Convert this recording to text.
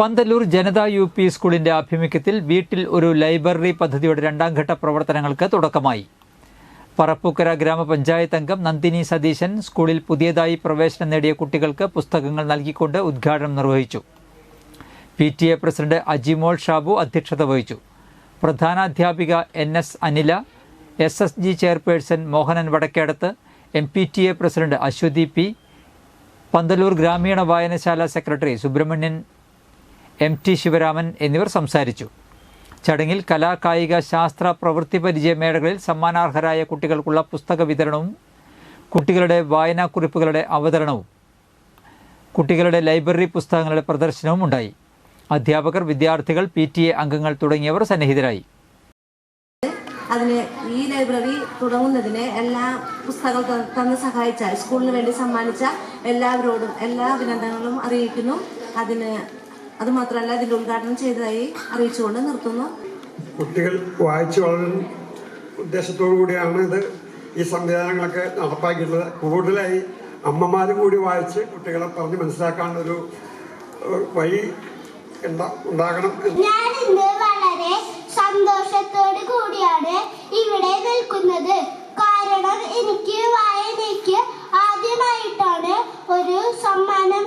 Panthalloor Janata U P സ്കൂളിന്റെ ആഭിമുഖ്യത്തിൽ വീട്ടിൽ ഒരു ലൈബ്രറി പദ്ധതിയുടെ രണ്ടാം ഘട്ട പ്രവർത്തനങ്ങൾക്ക് തുടക്കമായി. പറപ്പൂക്കര ഗ്രാമപഞ്ചായത്ത് അംഗം നന്ദിനി സതീശൻ സ്കൂളിൽ പുതിയതായി പ്രവേശനം നേടിയ കുട്ടികൾക്ക് പുസ്തകങ്ങൾ നൽകിക്കൊണ്ട് ഉദ്ഘാടനം നിർവഹിച്ചു. P T A president Ajimol Shabu അധ്യക്ഷത വഹിച്ചു. പ്രധാനാധ്യാപിക N S Anila S S G chairperson Mohanan Vadakkedath M P T A president Aswathi P Panthalur ഗ്രാമീണ വായനശാല secretary Subramanian M T Sivaraman എന്നിവർ സംസാരിച്ചു. ചടങ്ങിൽ കലാകായിക ശാസ്ത്ര പ്രവൃത്തി പരിചയ മേളകളിൽ സമ്മാനാർഹരായ കുട്ടികൾക്കുള്ള പുസ്തക വിതരണവും കുട്ടികളുടെ വായനാക്കുറിപ്പുകളുടെ അവതരണവും കുട്ടികളുടെ ലൈബ്രറി പുസ്തകങ്ങളുടെ പ്രദർശനവും ഉണ്ടായി. അധ്യാപകർ വിദ്യാർത്ഥികൾ പി ടി എ അംഗങ്ങൾ തുടങ്ങിയവർ സന്നിഹിതരായി. അതിന് ഈ ലൈബ്രറി തുടങ്ങുന്നതിന് എല്ലാ പുസ്തകങ്ങൾ തന്ന് സഹായിച്ച സ്കൂളിന് വേണ്ടി സമ്മാനിച്ച എല്ലാവരോടും എല്ലാ അഭിനന്ദനങ്ങളും അറിയിക്കുന്നു. അതിന് അത് അതുമാത്രമല്ല ഇതിന്റെ ഉദ്ഘാടനം ചെയ്തതായി അറിയിച്ചുകൊണ്ട് നിർത്തുന്നു. കുട്ടികൾ വായിച്ചു വളരും ഉദ്ദേശത്തോടു കൂടിയാണ് ഇത് ഈ സംവിധാനങ്ങളൊക്കെ നടപ്പാക്കിയിട്ടുള്ളത്. കൂടുതലായി അമ്മമാരും കൂടി വായിച്ച് കുട്ടികളെ പറഞ്ഞ് മനസ്സിലാക്കാനുള്ളൊരു വഴി ഉണ്ടാകണം ഞാൻ ഇന്ന് വളരെ സന്തോഷത്തോടു കൂടിയാണ് ഇവിടെ നിൽക്കുന്നത്. കാരണം എനിക്ക് വായനയ്ക്ക് ആദ്യമായിട്ടാണ് ഒരു സമ്മാനം